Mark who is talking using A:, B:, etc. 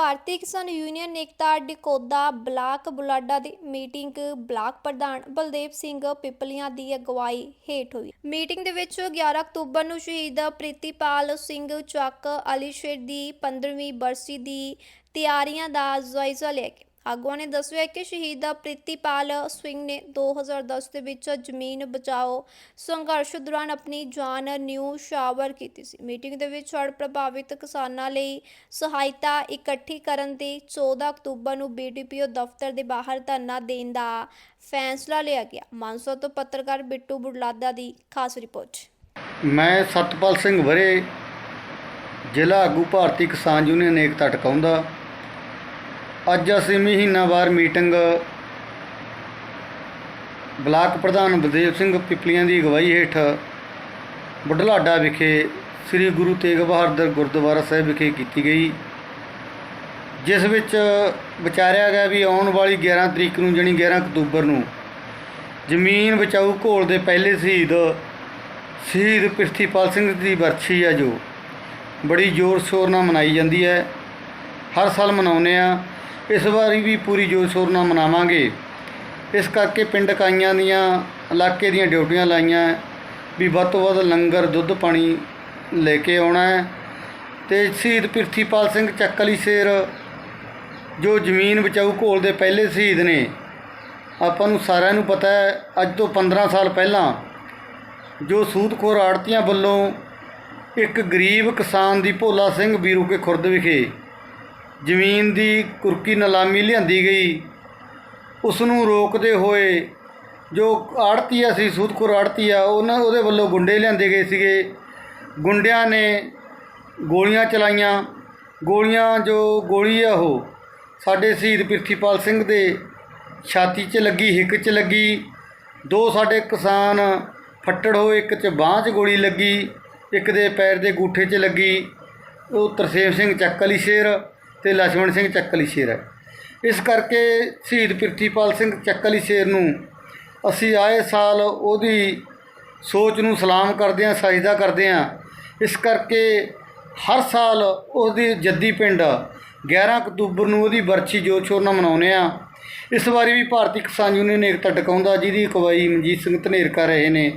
A: ਭਾਰਤੀ Kisan union Ekta Dakaunda block Bulada ਦੀ meeting block ਪ੍ਰਧਾਨ ਬਲਦੇਵ ਸਿੰਘ ਪਿਪਲੀਆਂ ਦੀ ਅਗਵਾਈ ਹੇਠ ਹੋਈ। ਮੀਟਿੰਗ ਦੇ ਵਿੱਚ 11 ਅਕਤੂਬਰ ਨੂੰ ਸ਼ਹੀਦ ਪ੍ਰੀਤੀਪਾਲ ਸਿੰਘ ਚੱਕ ਅਲੀ ਸ਼ੇਰ ਦੀ 15ਵੀਂ ਬਰਸੀ ਦੀ ਤਿਆਰੀਆਂ ਦਾ ਜਾਇਜ਼ਾ ਲਿਆ ਗਿਆ। ਆਗੂਆਂ ਨੇ ਦੱਸਿਆ ਕਿ ਸ਼ਹੀਦ ਪ੍ਰੀਤੀਪਾਲ ਸਿੰਘ ਨੇ 2010 ਦੇ ਵਿੱਚ ਜ਼ਮੀਨ ਬਚਾਓ ਸੰਘਰਸ਼ ਦੌਰਾਨ ਆਪਣੀ ਜਾਨ ਨਿਊ ਸ਼ਾਵਰ ਕੀਤੀ ਸੀ। ਮੀਟਿੰਗ ਦੇ ਵਿੱਚ ਹੜ੍ਹ ਪ੍ਰਭਾਵਿਤ ਕਿਸਾਨਾਂ ਲਈ ਸਹਾਇਤਾ ਇਕੱਠੀ ਕਰਨ ਤੇ 14 ਅਕਤੂਬਰ ਨੂੰ ਬੀਡੀਪੀਓ ਦਫ਼ਤਰ ਦੇ ਬਾਹਰ ਧਰਨਾ ਦੇਣ ਦਾ ਫੈਸਲਾ ਲਿਆ ਗਿਆ। ਮਾਨਸਾ ਤੋਂ ਪੱਤਰਕਾਰ ਬਿੱਟੂ ਬੁੜਲਾਦਾ ਦੀ ਖਾਸ ਰਿਪੋਰਟ।
B: ਮੈਂ ਸਤਪਾਲ ਸਿੰਘ ਵਰੇ ਜ਼ਿਲ੍ਹਾ ਆਗੂ ਭਾਰਤੀ ਕਿਸਾਨ ਯੂਨੀਅਨ ਏਕਤਾ ਟਿਕਾਉਂਦਾ। ਅੱਜ ਅਸੀਂ ਮਹੀਨਾਵਾਰ ਮੀਟਿੰਗ ਬਲਾਕ ਪ੍ਰਧਾਨ ਬਲਦੇਵ ਸਿੰਘ ਪਿਪਲੀਆਂ ਦੀ ਅਗਵਾਈ ਹੇਠ ਬੁਢਲਾਡਾ ਵਿਖੇ ਸ੍ਰੀ ਗੁਰੂ ਤੇਗ ਬਹਾਦਰ ਗੁਰਦੁਆਰਾ ਸਾਹਿਬ ਵਿਖੇ ਕੀਤੀ ਗਈ, ਜਿਸ ਵਿੱਚ ਵਿਚਾਰਿਆ ਗਿਆ ਵੀ ਆਉਣ ਵਾਲੀ 11 ਤਰੀਕ ਨੂੰ ਜਾਣੀ 11 ਅਕਤੂਬਰ ਨੂੰ ਜ਼ਮੀਨ ਬਚਾਊ ਘੋਲ ਦੇ ਪਹਿਲੇ ਸ਼ਹੀਦ ਸ਼ਹੀਦ ਪ੍ਰਿਥੀਪਾਲ ਸਿੰਘ ਦੀ ਵਰਛੀ ਆ ਜੋ। ਬੜੀ ਜ਼ੋਰ ਸ਼ੋਰ ਨਾਲ ਮਨਾਈ ਜਾਂਦੀ ਹੈ। ਹਰ ਸਾਲ ਮਨਾਉਂਦੇ ਆ ਇਸ ਵਾਰੀ ਵੀ ਪੂਰੀ ਜ਼ੋਰ ਸ਼ੋਰ ਨਾਲ ਮਨਾਵਾਂਗੇ। ਇਸ ਕਰਕੇ ਪਿੰਡ ਇਕਾਈਆਂ ਦੀਆਂ, ਇਲਾਕੇ ਦੀਆਂ ਡਿਊਟੀਆਂ ਲਾਈਆਂ। ਵੀ ਵੱਧ ਤੋਂ ਵੱਧ ਲੰਗਰ, ਦੁੱਧ ਪਾਣੀ ਲੈ ਕੇ ਆਉਣਾ ਹੈ। ਤੇ ਸ਼ਹੀਦ ਪ੍ਰਿਥੀਪਾਲ ਸਿੰਘ ਚੱਕਲੀ ਸ਼ੇਰ ਜੋ ਜ਼ਮੀਨ ਬਚਾਊ ਘੋਲ ਦੇ ਪਹਿਲੇ ਸ਼ਹੀਦ ਨੇ। ਆਪਾਂ ਨੂੰ ਸਾਰਿਆਂ ਨੂੰ ਪਤਾ ਹੈ, ਅੱਜ ਤੋਂ 15 ਸਾਲ ਪਹਿਲਾਂ ਜੋ ਸੂਦਖੋਰ ਆੜਤੀਆਂ ਵੱਲੋਂ ਇੱਕ ਗਰੀਬ ਕਿਸਾਨ ਦੀ ਭੋਲਾ ਸਿੰਘ ਬੀਰੂ ਕੇ ਖੁਰਦ ਵਿਖੇ ਜ਼ਮੀਨ ਦੀ ਕੁਰਕੀ ਨਿਲਾਮੀ ਲਿਆਂਦੀ ਗਈ। ਉਸ ਨੂੰ ਰੋਕਦੇ ਹੋਏ ਜੋ ਆੜਤੀਆ ਸੀ ਸੂਦਖੋਰ ਆੜਤੀਆ ਉਹਨਾਂ ਉਹਦੇ ਵੱਲੋਂ ਗੁੰਡੇ ਲਿਆਂਦੇ ਗਏ ਸੀਗੇ। ਗੁੰਡਿਆਂ ਨੇ ਗੋਲੀਆਂ ਚਲਾਈਆਂ। ਗੋਲੀਆਂ ਜੋ ਗੋਲੀ ਆ ਉਹ ਸਾਡੇ ਸ਼ਹੀਦ ਪ੍ਰਿਥੀਪਾਲ ਸਿੰਘ ਦੇ ਛਾਤੀ 'ਚ ਲੱਗੀ, ਹਿੱਕ 'ਚ ਲੱਗੀ। ਦੋ ਸਾਡੇ ਕਿਸਾਨ ਫੱਟੜ ਹੋਏ, ਇੱਕ 'ਚ ਬਾਂਹ 'ਚ ਗੋਲੀ ਲੱਗੀ, ਇੱਕ ਦੇ ਪੈਰ ਦੇ ਗੂਠੇ 'ਚ ਲੱਗੀ। ਉਹ ਤਰਸੇਮ ਸਿੰਘ ਚੱਕ ਚੱਕਲੀ ਸ਼ੇਰ ਤੇ ਲਛਮਣ ਸਿੰਘ ਚੱਕਲੀ ਸ਼ੇਰ ਹੈ। ਇਸ ਕਰਕੇ ਸ਼ਹੀਦ ਪ੍ਰਿਥੀਪਾਲ ਸਿੰਘ ਚੱਕਲੀ ਸ਼ੇਰ ਨੂੰ ਅਸੀਂ ਆਏ ਸਾਲ ਉਹਦੀ ਸੋਚ ਨੂੰ ਸਲਾਮ ਕਰਦੇ ਹਾਂ ਸਜਦਾ ਕਰਦੇ ਹਾਂ। ਇਸ ਕਰਕੇ ਹਰ ਸਾਲ ਉਹਦੀ ਜੱਦੀ ਪਿੰਡ 11 ਅਕਤੂਬਰ ਨੂੰ ਉਹਦੀ ਬਰਛੀ ਜੋਤ ਸ਼ੋਰ ਨਾਲ ਮਨਾਉਂਦੇ ਆ ਇਸ ਵਾਰੀ ਵੀ ਭਾਰਤੀ ਕਿਸਾਨ ਯੂਨੀਅਨ ਏਕਤਾ ਟਿਕਾਉਂਦਾ, ਜਿਹਦੀ ਅਗਵਾਈ ਮਨਜੀਤ ਸਿੰਘ ਧਨੇਰ ਕਰ ਰਹੇ ਨੇ।